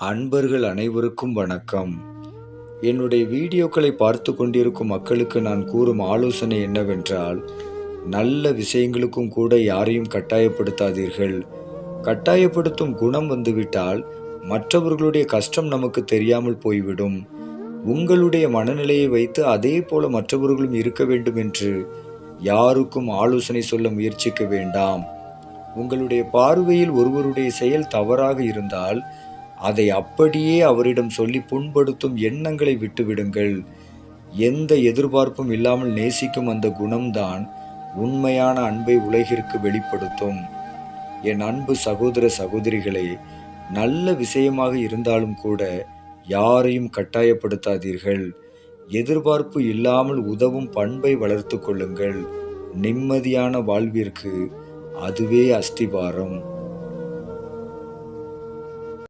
அன்பர்கள் அனைவருக்கும் வணக்கம். என்னுடைய வீடியோக்களை பார்த்து கொண்டிருக்கும் மக்களுக்கு நான் கூறும் ஆலோசனை என்னவென்றால் நல்ல விஷயங்களுக்கும் கூட யாரையும் கட்டாயப்படுத்தாதீர்கள். கட்டாயப்படுத்தும் குணம் வந்துவிட்டால் மற்றவர்களுடைய கஷ்டம் நமக்கு தெரியாமல் போய்விடும். உங்களுடைய மனநிலையை வைத்து அதே போல மற்றவர்களும் இருக்க வேண்டும் என்று யாருக்கும் ஆலோசனை சொல்ல முயற்சிக்க வேண்டாம். உங்களுடைய பார்வையில் ஒருவருடைய செயல் தவறாக இருந்தால் அதை அப்படியே அவரிடம் சொல்லி புண்படுத்தும் எண்ணங்களை விட்டுவிடுங்கள். எந்த எதிர்பார்ப்பும் இல்லாமல் நேசிக்கும் அந்த குணம்தான் உண்மையான அன்பை உலகிற்கு வெளிப்படுத்தும். என் அன்பு சகோதர சகோதரிகளே நல்ல விஷயமாக இருந்தாலும் கூட யாரையும் கட்டாயப்படுத்தாதீர்கள். எதிர்பார்ப்பு இல்லாமல் உதவும் பண்பை வளர்த்து கொள்ளுங்கள். நிம்மதியான வாழ்விற்கு அதுவே அஸ்திபாரம்